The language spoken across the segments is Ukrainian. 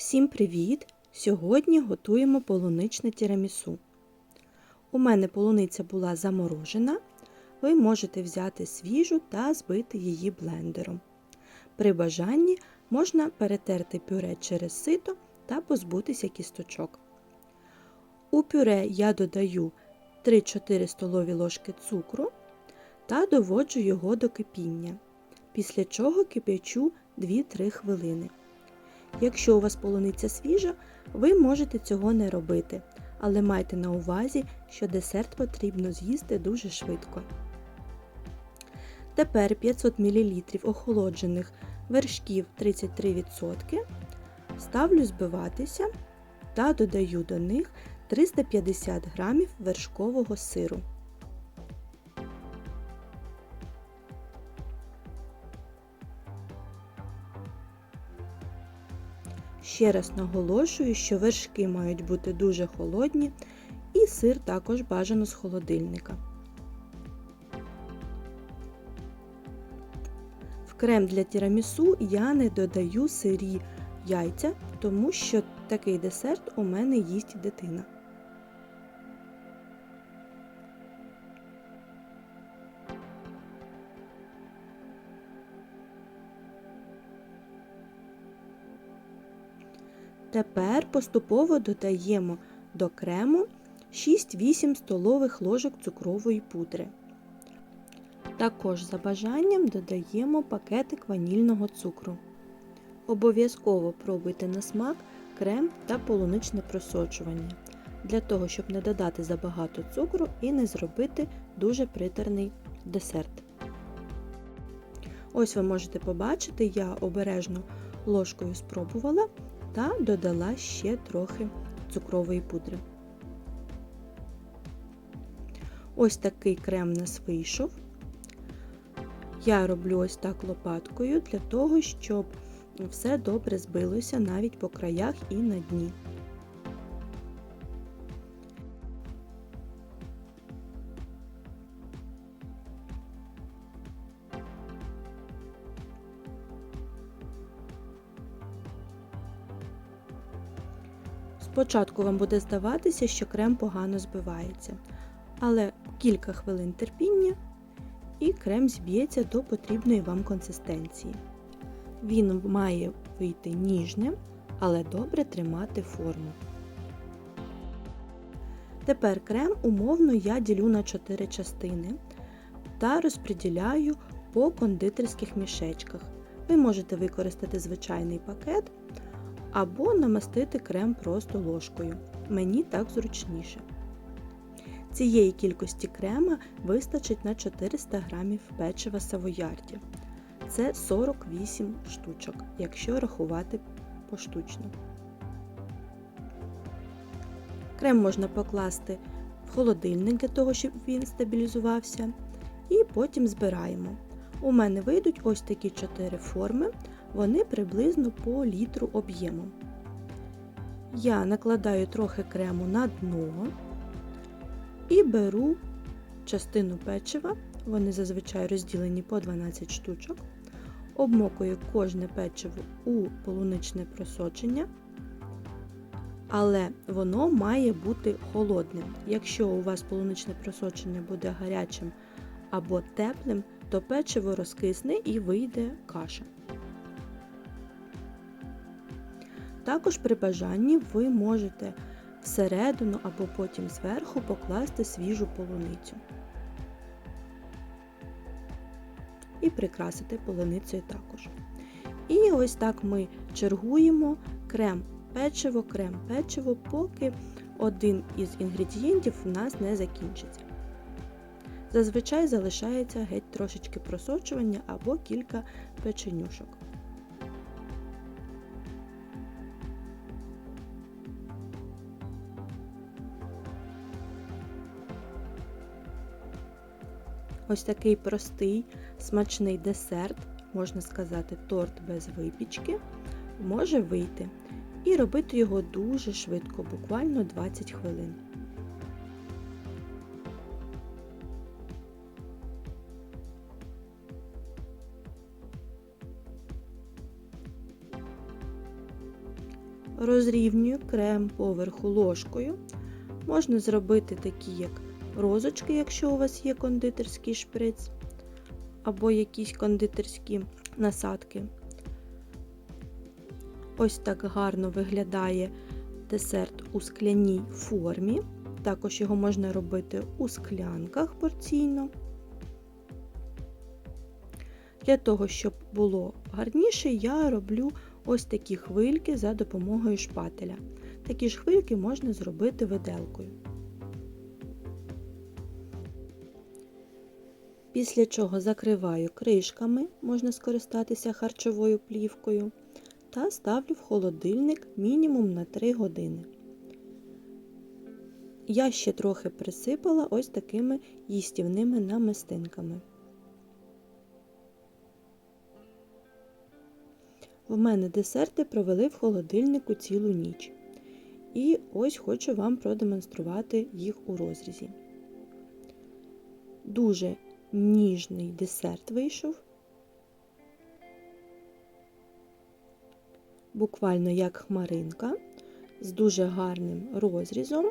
Всім привіт! Сьогодні готуємо полуничне тірамісу. У мене полуниця була заморожена. Ви можете взяти свіжу та збити її блендером. При бажанні можна перетерти пюре через сито та позбутися кісточок. У пюре я додаю 3-4 столові ложки цукру та доводжу його до кипіння, після чого кип'ячу 2-3 хвилини. Якщо у вас полуниця свіжа, ви можете цього не робити, але майте на увазі, що десерт потрібно з'їсти дуже швидко. Тепер 500 мл охолоджених вершків 33% ставлю збиватися та додаю до них 350 г вершкового сиру. Ще раз наголошую, що вершки мають бути дуже холодні і сир також бажано з холодильника. В крем для тірамісу я не додаю сирі яйця, тому що такий десерт у мене їсть дитина. Тепер поступово додаємо до крему 6-8 столових ложок цукрової пудри. Також за бажанням додаємо пакетик ванільного цукру. Обов'язково пробуйте на смак крем та полуничне просочування, для того, щоб не додати забагато цукру і не зробити дуже притерний десерт. Ось ви можете побачити, я обережно ложкою спробувала та додала ще трохи цукрової пудри. Ось такий крем у нас вийшов. Я роблю ось так лопаткою для того, щоб все добре збилося навіть по краях і на дні. Спочатку вам буде здаватися, що крем погано збивається, але кілька хвилин терпіння і крем зб'ється до потрібної вам консистенції. Він має вийти ніжним, але добре тримати форму. Тепер крем умовно я ділю на 4 частини та розподіляю по кондитерських мішечках. Ви можете використати звичайний пакет або намастити крем просто ложкою. Мені так зручніше. Цієї кількості крема вистачить на 400 г печива савоярді. Це 48 штучок, якщо рахувати поштучно. Крем можна покласти в холодильник для того, щоб він стабілізувався. І потім збираємо. У мене вийдуть ось такі 4 форми, вони приблизно по літру об'єму. Я накладаю трохи крему на дно і беру частину печива, вони зазвичай розділені по 12 штучок, обмокую кожне печиво у полуничне просочення, але воно має бути холодним. Якщо у вас полуничне просочення буде гарячим або теплим, то печиво розкисне і вийде каша. Також при бажанні ви можете всередину або потім зверху покласти свіжу полуницю. І прикрасити полуницею також. І ось так ми чергуємо крем печиво, крем печиво, поки один із інгредієнтів у нас не закінчиться. Зазвичай залишається геть трошечки просочування або кілька печенюшок. Ось такий простий, смачний десерт, можна сказати, торт без випічки, може вийти. І робити його дуже швидко, буквально 20 хвилин. Розрівнюю крем поверху ложкою. Можна зробити такі, як розочки, якщо у вас є кондитерський шприц, або якісь кондитерські насадки. Ось так гарно виглядає десерт у скляній формі. Також його можна робити у склянках порційно. Для того, щоб було гарніше, я роблю ось такі хвильки за допомогою шпателя. Такі ж хвильки можна зробити виделкою. Після чого закриваю кришками, можна скористатися харчовою плівкою, та ставлю в холодильник мінімум на 3 години. Я ще трохи присипала ось такими їстівними намистинками. В мене десерти провели в холодильнику цілу ніч. І ось хочу вам продемонструвати їх у розрізі. Дуже ніжний десерт вийшов. Буквально як хмаринка, з дуже гарним розрізом,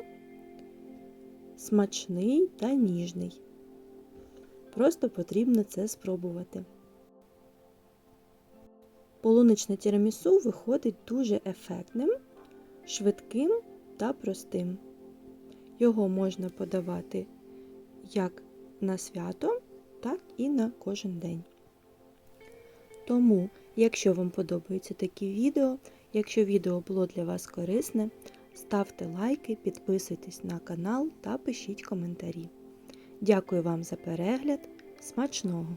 смачний та ніжний. Просто потрібно це спробувати. Полуничне тірамісу виходить дуже ефектним, швидким та простим. Його можна подавати як на свято, так і на кожен день. Тому, якщо вам подобаються такі відео, якщо відео було для вас корисне, ставте лайки, підписуйтесь на канал та пишіть коментарі. Дякую вам за перегляд. Смачного!